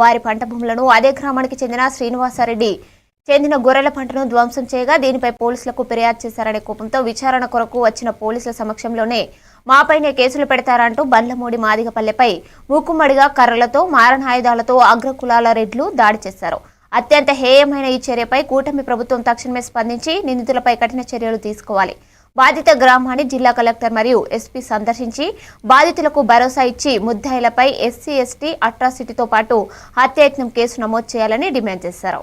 వారి పంట భూములను అదే గ్రామానికి చెందిన శ్రీనివాసారెడ్డి చెందిన గొర్రెల పంటను ధ్వంసం చేయగా దీనిపై పోలీసులకు ఫిర్యాదు చేశారనే కోపంతో విచారణ కొరకు వచ్చిన పోలీసుల సమక్షంలోనే మాపైనే కేసులు పెడతారంటూ బండ్లమూడి మాదిగపల్లెపై మూకుమ్మడిగా కర్రలతో మారణాయుధాలతో అగ్రకులాల రెడ్లు దాడి చేశారు. అత్యంత హేయమైన ఈ చర్యపై కూటమి ప్రభుత్వం తక్షణమే స్పందించి నిందితులపై కఠిన చర్యలు తీసుకోవాలి. బాధిత గ్రామాన్ని జిల్లా కలెక్టర్ మరియు ఎస్పీ సందర్శించి బాధితులకు భరోసా ఇచ్చి ముద్దాయిలపై ఎస్సీ ఎస్టీ అట్రాసిటీతో పాటు హత్యాయత్నం కేసు నమోదు చేయాలని డిమాండ్ చేశారు.